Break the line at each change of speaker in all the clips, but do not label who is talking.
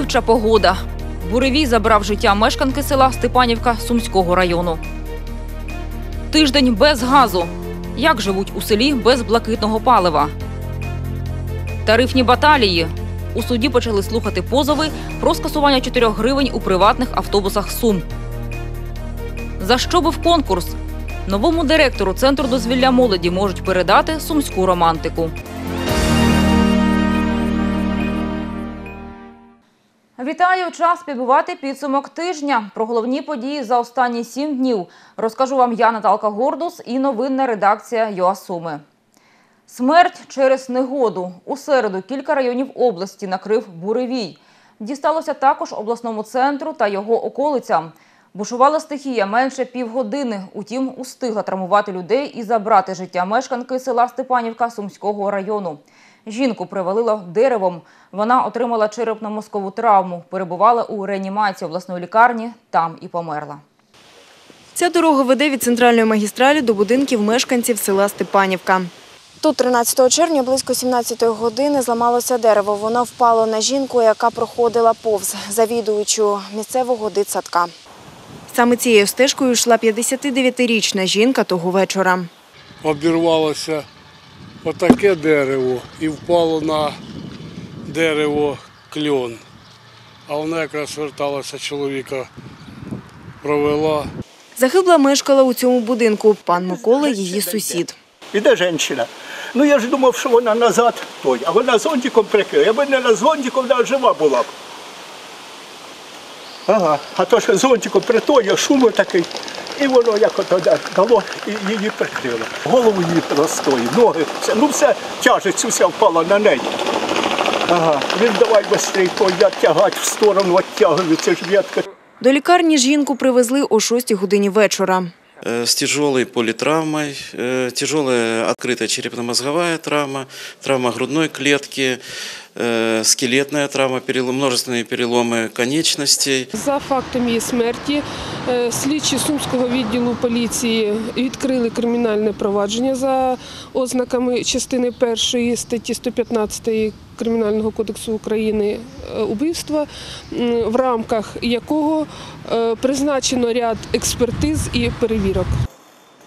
Вбивча погода. Буревій забрав життя мешканки села Степанівка Сумського району. Тиждень без газу. Як живуть у селі без блакитного палива? Тарифні баталії. У суді почали слухати позови про скасування 4 гривень у приватних автобусах Сум. За що був конкурс? Новому директору Центру дозвілля молоді можуть передати сумську романтику. Вітаю! Час підбивати підсумок тижня. Про головні події за останні сім днів розкажу вам я, Наталка Гордус, і новинна редакція ЮАСуми. Смерть через негоду. У середу кілька районів області накрив буревій. Дісталося також обласному центру та його околицям. Бушувала стихія менше півгодини. Утім, устигла травмувати людей і забрати життя мешканки села Степанівка Сумського району. Жінку привалило деревом. Вона отримала черепно-мозкову травму, перебувала у реанімації обласної лікарні, там і померла.
Ця дорога веде від центральної магістралі до будинків мешканців села Степанівка. Тут 13 червня близько 17 години зламалося дерево. Воно впало на жінку, яка проходила повз завідуючу місцевого дитсадка. Саме цією стежкою йшла 59-річна жінка того вечора.
обірвалося отаке дерево і впало на дерево кльон. А вона якраз верталася чоловіка, провела.
Загибла мешкала у цьому будинку. Пан Микола – її сусід.
Іде жінка. Ну я ж думав, що вона назад той, а вона зонтиком прикрила. Якби не на зонтиком, вона жива була б. Ага, а то що зонтиком притоє, шум такий, і воно як ото дало і її прикрило. Голову її простої, ноги, все, ну все, тяжесть уся впала на неї. Ага, він давай швидше, то я тягать в сторону, відтягую, це ж ветка.
До лікарні жінку привезли о 6 годині вечора.
э, с тяжелой политравмой, э, тяжелая открытая черепно-мозговая травма, травма грудной клетки, э, скелетная травма, перелом- множественные переломы конечностей.
За фактом її смерті е, слідчі Сумського відділу поліції відкрили кримінальне провадження за ознаками частини першої статті 115 Кримінального кодексу України е, убивства, в рамках якого е, призначено ряд експертиз і перевірок.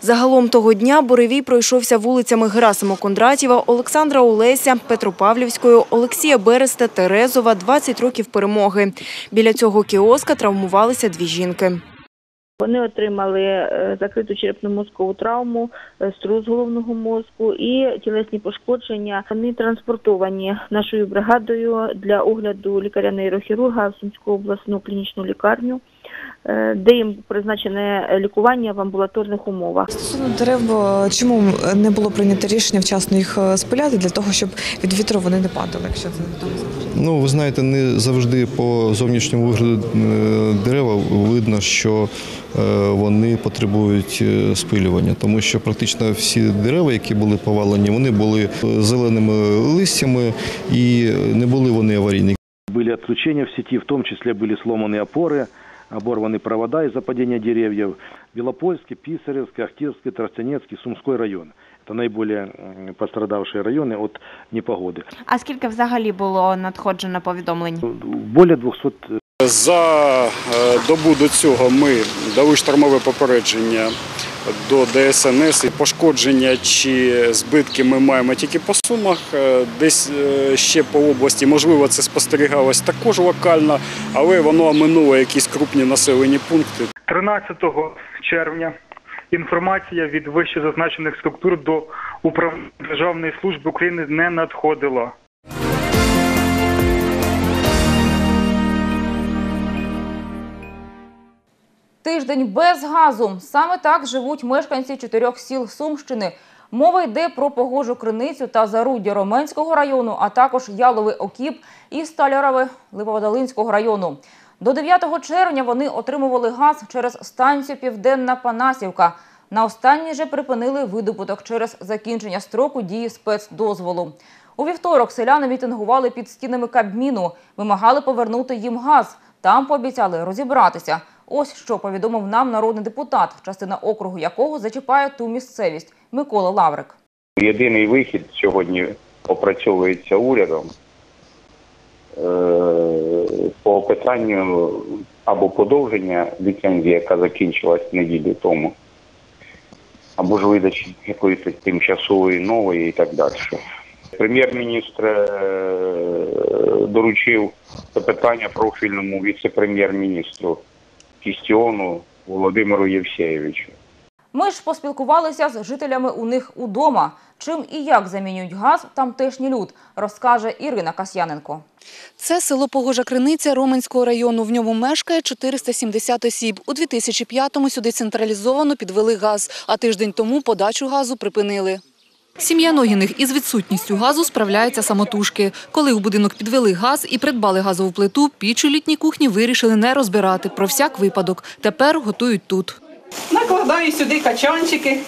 Загалом того дня Боревій пройшовся вулицями Герасимо Кондратєва, Олександра Олеся, Петропавлівською, Олексія Береста, Терезова, 20 років перемоги. Біля цього кіоска травмувалися дві жінки.
Вони отримали е, закриту черепно-мозкову травму, е, струс головного мозку і тілесні пошкодження. Вони транспортовані нашою бригадою для огляду лікаря-нейрохірурга в Сумську обласну клінічну лікарню, де їм призначене лікування в амбулаторних умовах.
Стосовно дерев, е, чому не було прийнято рішення вчасно їх е, спиляти для того, щоб від вітру вони не падали, якщо це не так?
Ну, ви знаєте, не завжди по зовнішньому вигляду е, дерева видно, що е, вони потребують е, спилювання, тому що практично всі дерева, які були повалені, вони були е, зеленими листями і не були вони аварійні.
Были отключения в сети, в том числе были сломаны опоры, оборваны провода из-за падения деревьев. Белопольский, Писаревский, Ахтирский, Тростянецкий, Сумской район. Это наиболее м, пострадавшие районы от непогоды.
А скільки взагалі було надходжено повідомлень?
Более 200
За е, добу до цього ми дали штормове попередження до ДСНС. І Пошкодження чи збитки ми маємо тільки по сумах, е, десь е, ще по області. Можливо, це спостерігалось також локально, але воно минуло якісь крупні населені пункти.
13 червня інформація від вище зазначених структур до управління Державної служби України не надходила.
Тиждень без газу. Саме так живуть мешканці чотирьох сіл Сумщини. Мова йде про погожу криницю та заруддя Роменського району, а також Яловий Окіп і Сталярове Липоводолинського району. До 9 червня вони отримували газ через станцію Південна Панасівка. На останній же припинили видобуток через закінчення строку дії спецдозволу. У вівторок селяни мітингували під стінами Кабміну, вимагали повернути їм газ. Там пообіцяли розібратися. Ось що повідомив нам народний депутат, частина округу якого зачіпає ту місцевість Микола Лаврик.
Єдиний вихід сьогодні опрацьовується урядом по питанню або подовження ліцензії, яка закінчилась неділю тому, або ж видачі якоїсь тимчасової нової і так далі. Прем'єр-міністр е, доручив це питання профільному віце-прем'єр-міністру Кістіону Володимиру Євсеєвичу.
Ми ж поспілкувалися з жителями у них удома. Чим і як замінюють газ тамтешній люд, розкаже Ірина Касьяненко.
Це село Погожа Криниця Роменського району. В ньому мешкає 470 осіб. У 2005-му сюди централізовано підвели газ, а тиждень тому подачу газу припинили. Сім'я Ногіних із відсутністю газу справляється самотужки. Коли у будинок підвели газ і придбали газову плиту, піч у літній кухні вирішили не розбирати про всяк випадок. Тепер готують тут.
накладаю сюди качанчики,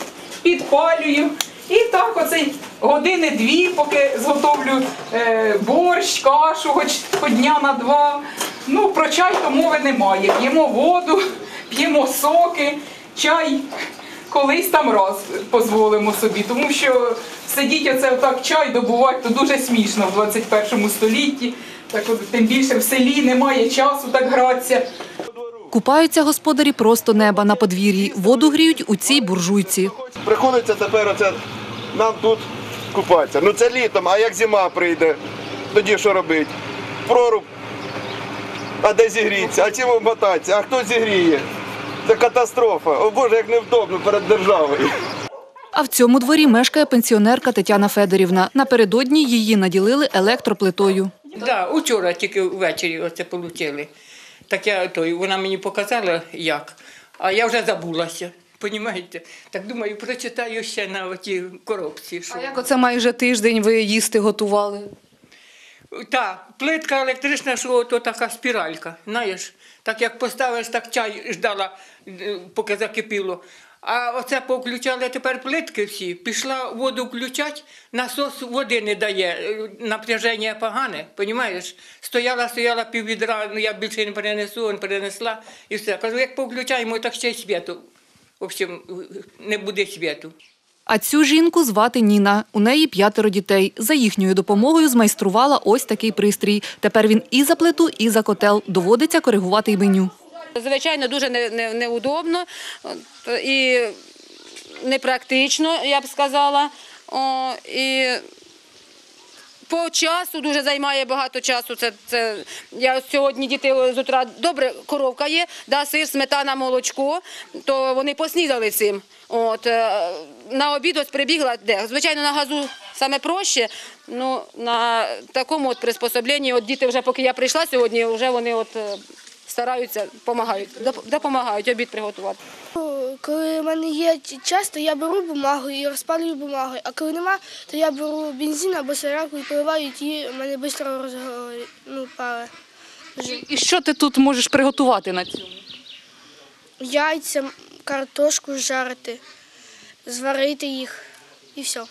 підпалюю. І так оце години-дві, поки зготовлю е, борщ, кашу, хоч, хоч дня на два. Ну, про чай то мови немає. П'ємо воду, п'ємо соки, чай колись там раз дозволимо собі. Тому що сидіть оце отак чай добувати, то дуже смішно в 21 столітті. Так от, тим більше в селі немає часу так гратися.
Купаються господарі просто неба на подвір'ї. Воду гріють у цій буржуйці.
Приходиться тепер оце нам тут купатися. Ну це літом, а як зима прийде, тоді що робити? Проруб. А де зігріться? А чим мотатися? А хто зігріє? Це катастрофа. О Боже, як невдобно перед державою.
А в цьому дворі мешкає пенсіонерка Тетяна Федорівна. Напередодні її наділили електроплитою.
Да, учора тільки ввечері оце отримали. Так я той, вона мені показала як, а я вже забулася. Понімаєте? Так думаю, прочитаю ще на отій коробці. Що...
А як оце майже тиждень ви їсти готували?
Та, плитка електрична, що то така спіралька, знаєш. Так як поставиш, так чай ждала, е, поки закипіло. А оце повключали тепер плитки всі. Пішла воду включати, насос води не дає, е, напряження погане, понімаєш? Стояла, стояла піввідра, ну я більше не перенесу, не перенесла і все. Кажу, як повключаємо, так ще й світу. В общем, не буде світу.
А цю жінку звати Ніна. У неї п'ятеро дітей. За їхньою допомогою змайструвала ось такий пристрій. Тепер він і за плиту, і за котел. Доводиться коригувати й меню.
Звичайно, дуже не- не- неудобно і непрактично, я б сказала. І по часу дуже займає багато часу. Це, це, я сьогодні діти з утра добре, коровка є, да, сир, сметана, молочко, то вони поснідали цим. От, е, на обід ось прибігла, де? Звичайно, на газу саме проще, ну, на такому от приспособленні, от діти вже, поки я прийшла сьогодні, вже вони от е, стараються, допомагають, допомагають обід приготувати.
Коли в мене є час, то я беру бумагу і розпалюю бумагу. А коли нема, то я беру бензин або сираку і поливаю, і ті в мене швидко розгорає, ну, пале.
І що ти тут можеш приготувати на цьому?
Яйця, картошку жарити, зварити їх і все.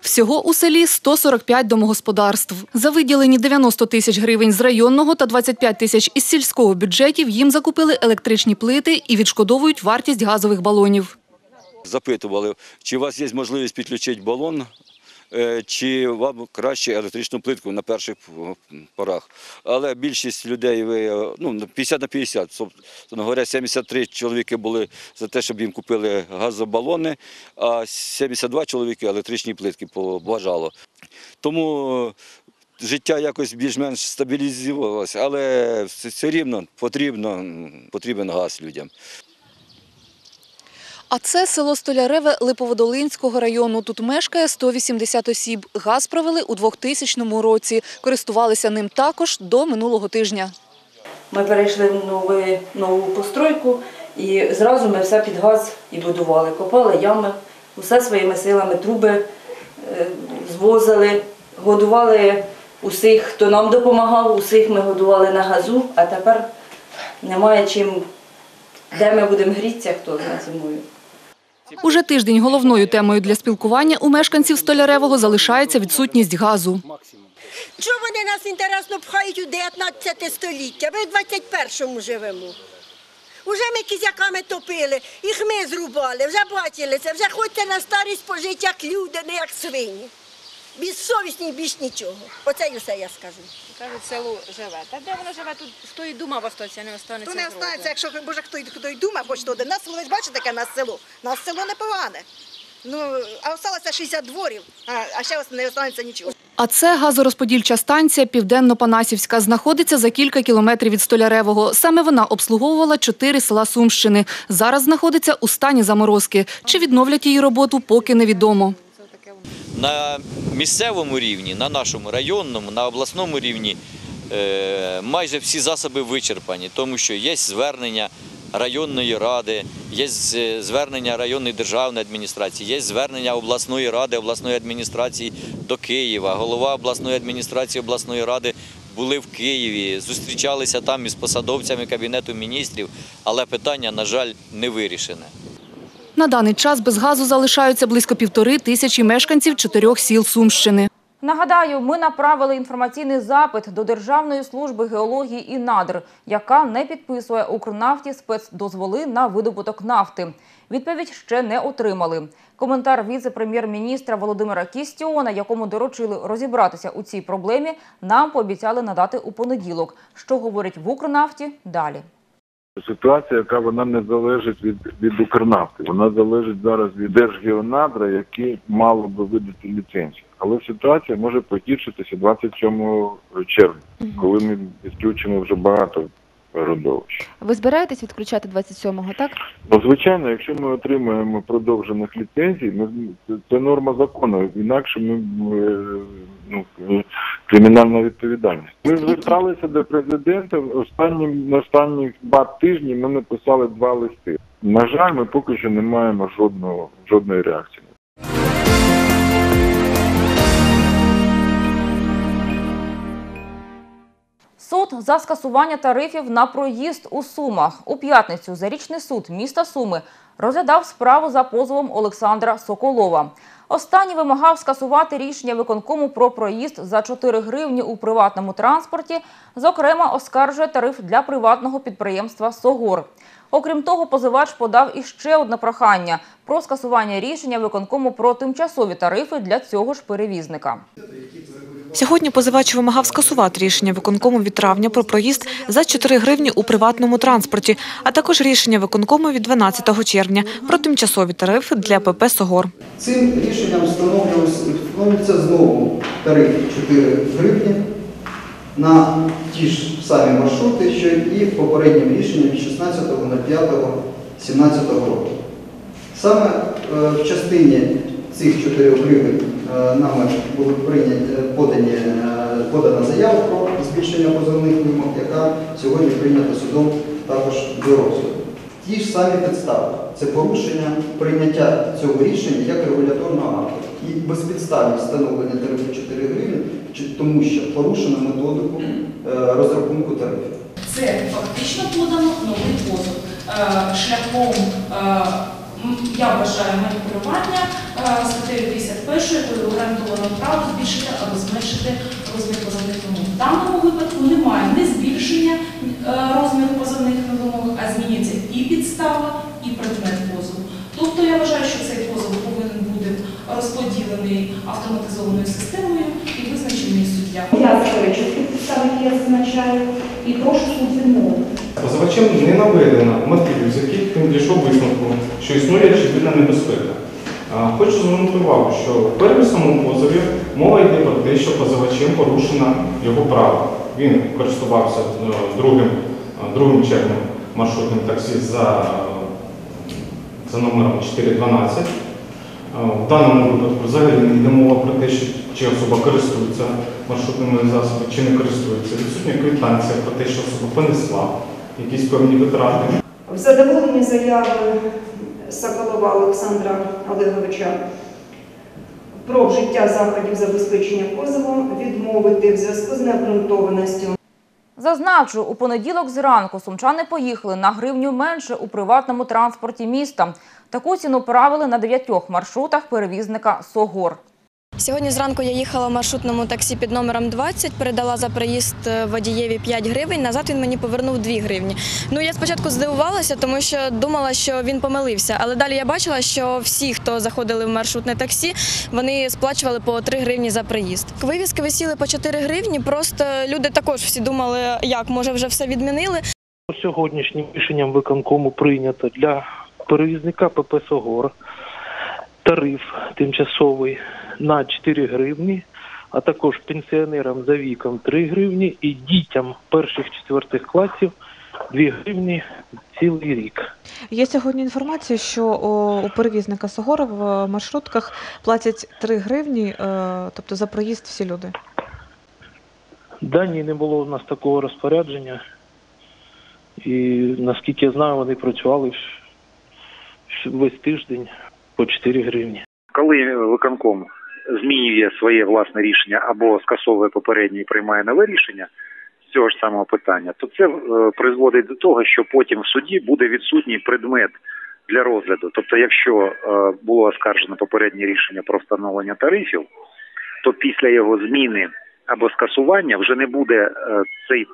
Всього у селі 145 домогосподарств. За виділені 90 тисяч гривень з районного та 25 тисяч із сільського бюджетів їм закупили електричні плити і відшкодовують вартість газових балонів.
запитували, чи у вас є можливість підключити балон, чи вам краще електричну плитку на перших е, порах. Але більшість людей е, ну, 50 на 50, собственно говоря, 73 чоловіки були за те, щоб їм купили газобалони, а 72 чоловіки електричні плитки побажало. Тому е, життя якось більш-менш стабілізувалося, але все рівно потрібно, потрібен газ людям.
А це село Столяреве Липоводолинського району. Тут мешкає 180 осіб. Газ провели у 2000 році. Користувалися ним також до минулого тижня.
Ми перейшли в нову, нову постройку і зразу ми все під газ і будували. Копали ями, усе своїми силами, труби е, звозили, годували усіх, хто нам допомагав, усіх ми годували на газу, а тепер немає чим, де ми будемо грітися, хто знає зимою.
Уже тиждень головною темою для спілкування у мешканців Столяревого залишається відсутність газу.
Чого вони нас інтересно пхають у 19 століття? Ми в 21-му живемо. Уже ми кізяками топили, і хми зрубали, вже бачили це, вже ходьте на старість пожити, як люди, не як свині. Безсовісні більш нічого. Оце і все я скажу.
Кажуть, село живе. Та де воно живе? Тут з тої дума остаться, не останеться.
То не останеться, якщо може хто, хто й думав, хоч туди. Нас село, ви ж бачите, яке нас село. Нас село непогане. Ну, а осталося 60 дворів, а, а ще не останеться нічого.
А це газорозподільча станція Південно-Панасівська. Знаходиться за кілька кілометрів від Столяревого. Саме вона обслуговувала чотири села Сумщини. Зараз знаходиться у стані заморозки. Чи відновлять її роботу, поки невідомо.
На місцевому рівні, на нашому районному, на обласному рівні е, майже всі засоби вичерпані, тому що є звернення районної ради, є звернення районної державної адміністрації, є звернення обласної ради, обласної адміністрації до Києва. Голова обласної адміністрації, обласної ради були в Києві, зустрічалися там із посадовцями Кабінету міністрів, але питання, на жаль, не вирішене.
На даний час без газу залишаються близько півтори тисячі мешканців чотирьох сіл Сумщини.
Нагадаю, ми направили інформаційний запит до Державної служби геології і надр, яка не підписує Укрнафті спецдозволи на видобуток нафти. Відповідь ще не отримали. Коментар віце-прем'єр-міністра Володимира Кістіона, якому доручили розібратися у цій проблемі, нам пообіцяли надати у понеділок. Що говорять в Укрнафті далі.
Ситуація, яка вона не залежить від, від Укрнафти, вона залежить зараз від Держгеонадра, які мало би видати ліцензію. Але ситуація може погіршитися 27 червня, коли ми відключимо вже багато родовищ.
Ви збираєтесь відключати 27-го, так?
Ну, звичайно, якщо ми отримаємо продовжених ліцензій, ми, це, норма закону, інакше ми ну, кримінальна відповідальність. Ми зверталися до президента. Останні на останні два тижні ми написали два листи. На жаль, ми поки що не маємо жодного жодної реакції.
Суд за скасування тарифів на проїзд у Сумах. У п'ятницю зарічний суд міста Суми розглядав справу за позовом Олександра Соколова. Останній вимагав скасувати рішення виконкому про проїзд за 4 гривні у приватному транспорті. Зокрема, оскаржує тариф для приватного підприємства «Согор». Окрім того, позивач подав іще одне прохання про скасування рішення виконкому про тимчасові тарифи для цього ж перевізника.
Сьогодні позивач вимагав скасувати рішення виконкому від травня про проїзд за 4 гривні у приватному транспорті, а також рішення виконкому від 12 червня про тимчасові тарифи для ПП «Согор».
Цим рішенням встановлюється, знову тариф 4 гривні на ті ж самі маршрути, що і попереднім рішенням від 16.05.17 року. Саме е, в частині цих 4 гривень е, нами були е, подані, е, подана заява про збільшення позовних вимог, яка сьогодні прийнята судом також до розгляду. Ті ж самі підстави. Це порушення прийняття цього рішення як регуляторного акту і безпідставність встановлення тарифу 4 гривні, тому що порушено методику розрахунку тарифів.
Це фактично подано новий позов шляхом, я вважаю, маніпулювання е, статтею 51, якою гарантовано право збільшити або зменшити розмір позовних вимог. В даному випадку немає ні збільшення е, розміру позовних вимог, а змінюється і підстава, і предмет позову. Тобто я вважаю, що цей позов повинен бути розподілений автоматизованою системою і визначений суддя. Я заперечую ті підстави, я зазначаю, і прошу суд відмовити.
Позивачем не наведено мотивів, з яких він дійшов висновку, що існує очевидна небезпека. Хочу звернути увагу, що в первісному позові мова йде про те, що позивачем порушено його право. Він користувався е, другим, е, другим червнем маршрутним таксі за, за номером 412. Е, В даному випадку взагалі не йде мова про те, що чи особа користується маршрутними засобами, чи не користується. Відсутня квитанція про те, що особа понесла якісь певні витрати.
В задоволенні заяви Соколова Олександра Олеговича про вжиття заходів забезпечення позовом відмовити в зв'язку з необґрунтованістю
Зазначу, у понеділок зранку сумчани поїхали на гривню менше у приватному транспорті міста. Таку ціну правили на дев'ятьох маршрутах перевізника «Согор».
Сьогодні зранку я їхала в маршрутному таксі під номером 20, передала за проїзд е, водієві 5 гривень, назад він мені повернув 2 гривні. Ну я спочатку здивувалася, тому що думала, що він помилився. Але далі я бачила, що всі, хто заходили в маршрутне таксі, вони сплачували по 3 гривні за проїзд. Вивіски висіли по 4 гривні, просто люди також всі думали, як може вже все відмінили.
Сьогоднішнім рішенням виконкому прийнято для перевізника ПП «Согор» тариф тимчасовий на 4 гривні, а також пенсіонерам за віком 3 гривні і дітям перших-четвертих класів 2 гривні цілий рік.
Є сьогодні інформація, що у перевізника Согора в маршрутках платять 3 гривні, е, тобто за проїзд всі люди.
Дані не було у нас такого розпорядження, і наскільки я знаю, вони працювали весь тиждень по 4 гривні.
Коли виконком змінює своє власне рішення або скасовує попереднє і приймає нове рішення з цього ж самого питання, то це е, призводить до того, що потім в суді буде відсутній предмет для розгляду. Тобто, якщо е, було оскаржено попереднє рішення про встановлення тарифів, то після його зміни або скасування вже не буде е, цей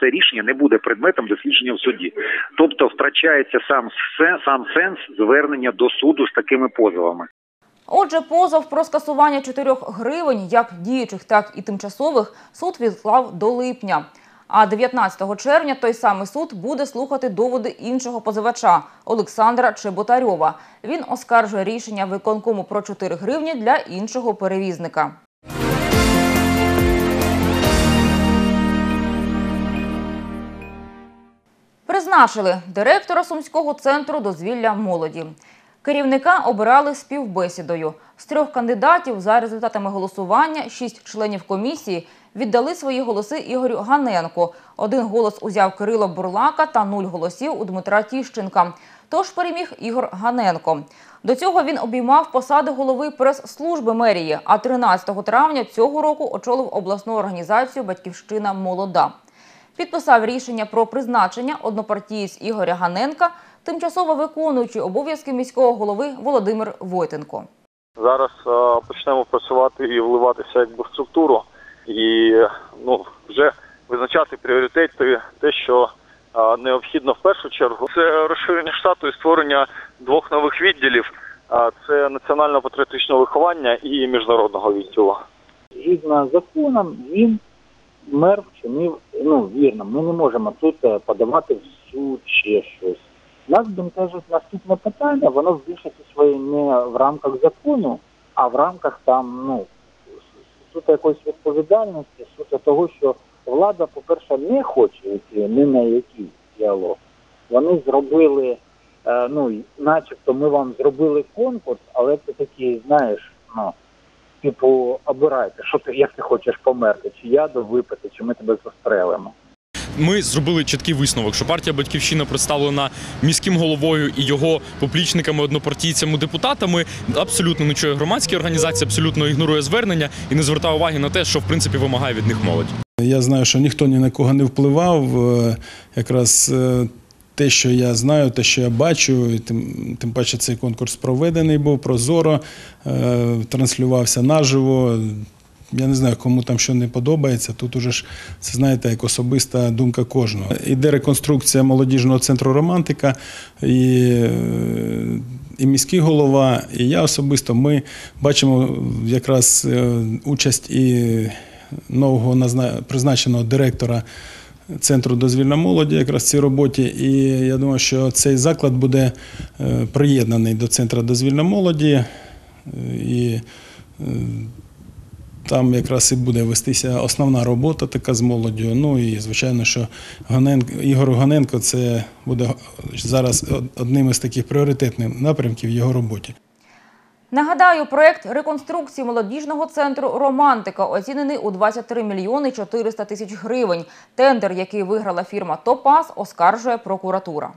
це рішення не буде предметом дослідження в суді. Тобто втрачається сам сам сенс звернення до суду з такими позовами.
Отже, позов про скасування 4 гривень, як діючих, так і тимчасових, суд відклав до липня. А 19 червня той самий суд буде слухати доводи іншого позивача Олександра Чеботарьова. Він оскаржує рішення виконкому про 4 гривні для іншого перевізника. Призначили директора Сумського центру дозвілля молоді. Керівника обирали співбесідою. З трьох кандидатів за результатами голосування шість членів комісії віддали свої голоси Ігорю Ганенку. Один голос узяв Кирило Бурлака та нуль голосів у Дмитра Тіщенка. Тож переміг Ігор Ганенко. До цього він обіймав посади голови прес-служби мерії, а 13 травня цього року очолив обласну організацію Батьківщина молода. Підписав рішення про призначення однопартієць Ігоря Ганенка, тимчасово виконуючий обов'язки міського голови Володимир Войтенко.
Зараз е, почнемо працювати і вливатися якби в структуру і ну вже визначати пріоритети, те, що е, необхідно в першу чергу. Це розширення штату і створення двох нових відділів. А це національно-патріотичного виховання і міжнародного відділу.
згідно з законом, він мер вчинив ну, вірно. Ми не можемо тут е, подавати в суд ще щось. Нас бентежить наступне питання, воно більшості своїй не в рамках закону, а в рамках там, ну, суто якоїсь відповідальності, суто того, що влада, по-перше, не хоче йти ні на який діалог. Вони зробили, е, ну, начебто ми вам зробили конкурс, але це такий, знаєш, ну, типу, обирайте, що ти, як ти хочеш померти, чи яду випити, чи ми тебе застрелимо.
Ми зробили чіткий висновок, що партія Батьківщина представлена міським головою і його поплічниками, однопартійцями, депутатами. Абсолютно не чує громадські організації, абсолютно ігнорує звернення і не звертає уваги на те, що в принципі вимагає від них молодь.
Я знаю, що ніхто ні на кого не впливав. Е, Якраз е, те, що я знаю, те, що я бачу, і тим, тим паче цей конкурс проведений був прозоро, е, транслювався наживо. Я не знаю, кому там що не подобається. Тут уже ж це знаєте, як особиста думка кожного. Іде реконструкція молодіжного центру романтика і, е, і міський голова, і я особисто. Ми бачимо якраз е, участь і нового призначеного директора центру дозвільна молоді якраз в цій роботі. І я думаю, що цей заклад буде е, приєднаний до центру дозвільна молоді. І там якраз і буде вестися основна робота така з молоддю. Ну і звичайно, що Гоненко, Ігор Гоненко це буде зараз одним із таких пріоритетних напрямків в його роботі.
Нагадаю, проект реконструкції молодіжного центру Романтика оцінений у 23 мільйони 400 тисяч гривень. Тендер, який виграла фірма Топас, оскаржує прокуратура.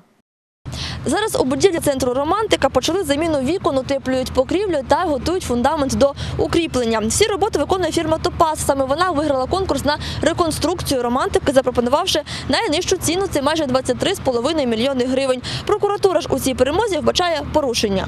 Зараз у будівлі центру Романтика почали заміну вікон, утеплюють покрівлю та готують фундамент до укріплення. Всі роботи виконує фірма Топас. Саме вона виграла конкурс на реконструкцію романтики, запропонувавши найнижчу ціну це майже 23,5 мільйони гривень. Прокуратура ж у цій перемозі вбачає порушення.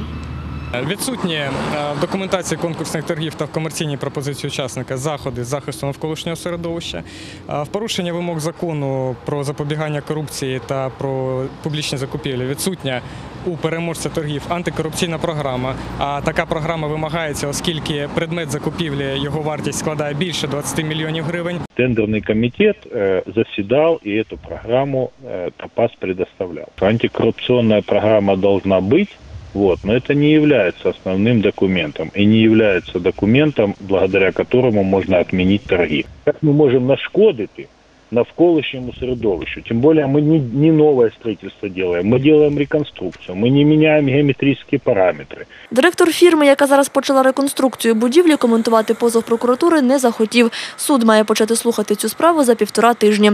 Відсутні е, в документації конкурсних торгів та в комерційній пропозиції учасника заходи з захисту навколишнього середовища, Е, в порушення вимог закону про запобігання корупції та про публічні закупівлі відсутня у переможця торгів антикорупційна програма. А така програма вимагається, оскільки предмет закупівлі його вартість складає більше 20 мільйонів гривень.
Тендерный комитет э, заседал и эту программу э, ТОПАС предоставлял. Антикоррупционная программа должна быть, вот, но это не является основным документом и не является документом, благодаря которому можно отменить торги. Как мы можем нашкодити навколишньому середовищу? Тем более мы не, не новое строительство делаем, мы делаем реконструкцию, мы не меняем геометрические параметры.
Директор фірми, яка зараз почала реконструкцію будівлі, коментувати позов прокуратури не захотів. Суд має почати слухати цю справу за півтора тижні.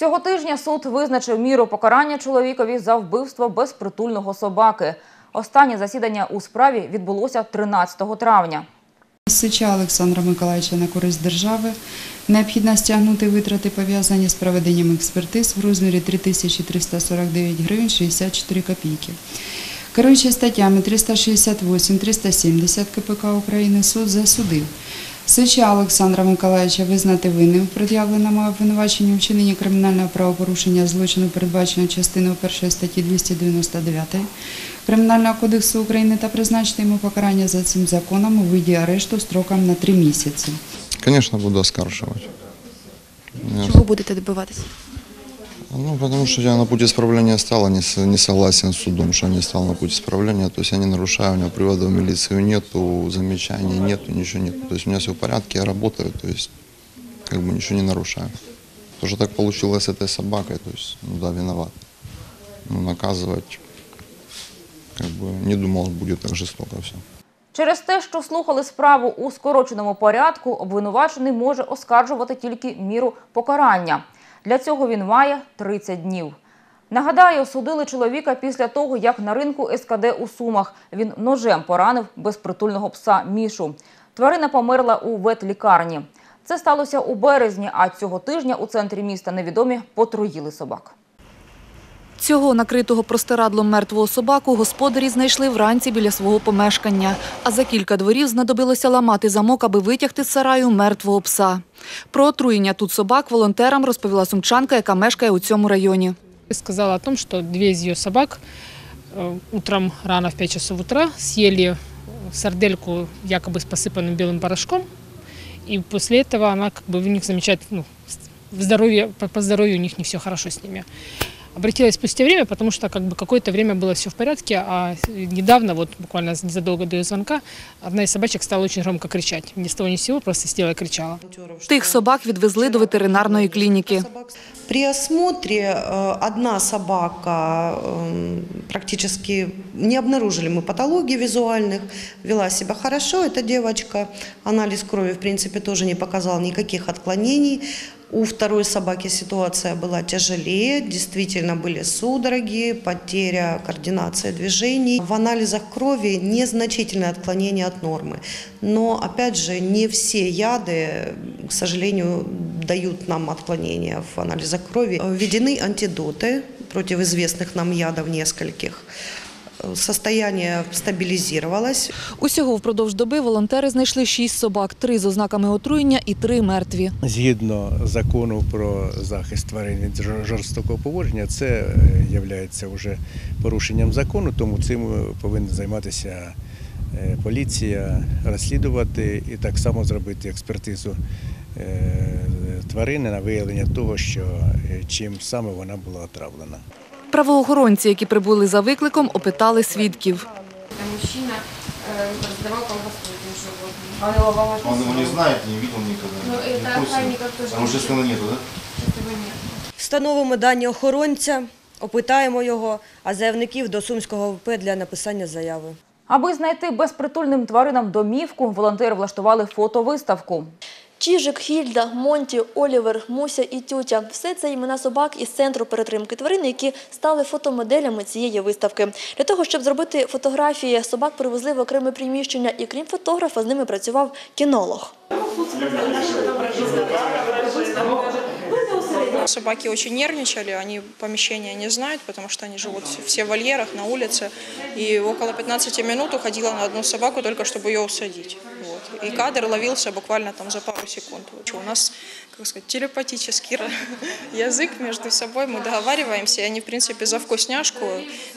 Цього тижня суд визначив міру покарання чоловікові за вбивство безпритульного собаки. Останнє засідання у справі відбулося 13 травня.
Сича Олександра Миколаївича на користь держави необхідно стягнути витрати, пов'язані з проведенням експертиз в розмірі 3349 гривень 64 копійки. Керуючи статтями 368-370 КПК України, суд засудив Сича Олександра Миколаївича визнати винним в пред'явленому обвинуваченні вчиненні кримінального правопорушення злочину, передбаченого частиною 1 статті 299 Кримінального кодексу України та призначити йому покарання за цим законом у виді арешту строком на три місяці.
Звісно, буду оскаржувати.
Чого будете добиватися?
Ну, потому что я на пути исправления стал, а не, с- не согласен с судом, что я не стал на пути исправления. То есть я не нарушаю, у меня привода в милицию нету, замечаний нету, ничего нету. То есть у меня все в порядке, я работаю, то есть как бы ничего не нарушаю. То, что так получилось с этой собакой, то есть, ну да, виноват. Ну, наказывать, как бы не думал, будет так жестоко все.
Через те, що слухали справу у скороченому порядку, обвинувачений може оскаржувати тільки міру покарання. Для цього він має 30 днів. Нагадаю, судили чоловіка після того, як на ринку СКД у Сумах він ножем поранив безпритульного пса Мішу. Тварина померла у ветлікарні. Це сталося у березні, а цього тижня у центрі міста невідомі потруїли собак.
Цього накритого простирадлом мертвого собаку господарі знайшли вранці біля свого помешкання. А за кілька дворів знадобилося ламати замок, аби витягти з сараю мертвого пса. Про отруєння тут собак волонтерам розповіла сумчанка, яка мешкає у цьому районі.
Сказала о том, что две из ее собак э, утром, рано в 5 часов утра, съели сардельку якобы с посыпанным белым порошком. И после этого она как бы в них замечает, ну, в здоровье, по, по здоровью у них не все хорошо с ними. Обратилась спустя время, потому что как бы какое-то время было все в порядке, а недавно, вот буквально незадолго до ее звонка, одна из собачек стала очень громко кричать. Ни с того ни с сего, просто сидела и кричала.
Тих собак відвезли до ветеринарної клініки.
При осмотре э, одна собака э, практически не обнаружили мы патологий визуальных, вела себя хорошо, эта девочка. Анализ крови, в принципе, тоже не показал никаких отклонений. У второй собаки ситуация была тяжелее, действительно были судороги, потеря координации движений. В анализах крови незначительное отклонение от нормы. Но, опять же, не все яды, к сожалению, дают нам отклонения в анализах крови. Введены антидоты против известных нам ядов нескольких. Состояние стабилизировалось.
Усього впродовж доби волонтери знайшли шість собак, три з ознаками отруєння і три мертві.
Згідно закону про захист тварин від жорстокого поводження, це є вже порушенням закону, тому цим повинна займатися е, поліція, розслідувати і так само зробити експертизу е, тварини на виявлення того, що е, чим саме вона була отравлена.
Правоохоронці, які прибули за викликом, опитали свідків.
Мужчина раздавал колбасу этим животным. Он его волок
Он его не знает, не видел никогда.
Ну,
не
это
в курсе.
охранников тоже
А уже
нет.
сына нету, да?
Этого нет.
Встановимо дані охоронця, опитаємо його, а заявників до Сумського ВП для написання заяви.
Аби знайти безпритульним тваринам домівку, волонтери влаштували фотовиставку.
Чижик, Хільда, Монті, Олівер, Муся і Тютя – все це імена собак із центру перетримки тварин, які стали фотомоделями цієї виставки. Для того, щоб зробити фотографії, собак привезли в окреме приміщення, і крім фотографа, з ними працював кінолог.
Собаки очень нервничали, они помещения не знают, потому что они живут все в вольерах, на улице. И около 15 минут уходила на одну собаку, только чтобы ее усадить. Вот. И кадр ловился буквально там за пару секунд. У нас, как сказать, телепатический язык между собой, мы договариваемся, и они, в принципе, за вкусняшку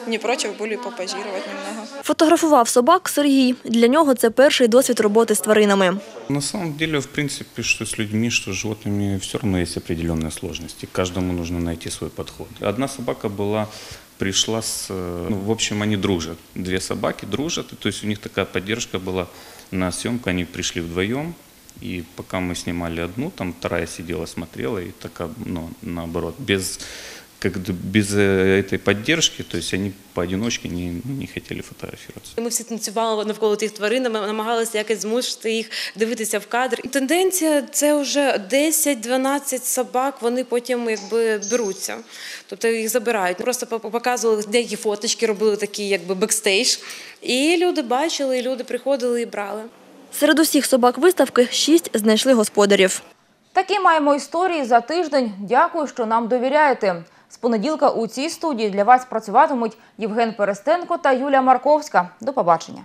не против были попозировать немного.
Фотографував собак Сергій. Для нього це перший досвід роботи з тваринами.
На самом деле, в принципе, что с людьми, что с животными, все равно есть определенные сложности. Каждому нужно найти свой подход. Одна собака была, пришла с... э, Ну, в общем, они дружат. Две собаки дружат, и то есть у них такая поддержка была на съемку. Они пришли вдвоем, и пока мы снимали одну, там вторая сидела, смотрела, и такая, ну, наоборот, без как бы без э, этой поддержки, то есть они поодиночке не, не хотели фотографироваться.
Ми всі танцювали навколо тих тварин, ми намагалися якось змусити їх дивитися в кадр. І Тенденція це вже 10-12 собак, вони потім якби беруться, тобто їх забирають. Просто по- показували деякі фоточки, робили такі якби бекстейдж. І люди бачили, і люди приходили і брали.
Серед усіх собак виставки шість знайшли господарів.
Такі маємо історії за тиждень. Дякую, що нам довіряєте. З понеділка у цій студії для вас працюватимуть Євген Перестенко та Юлія Марковська. До побачення.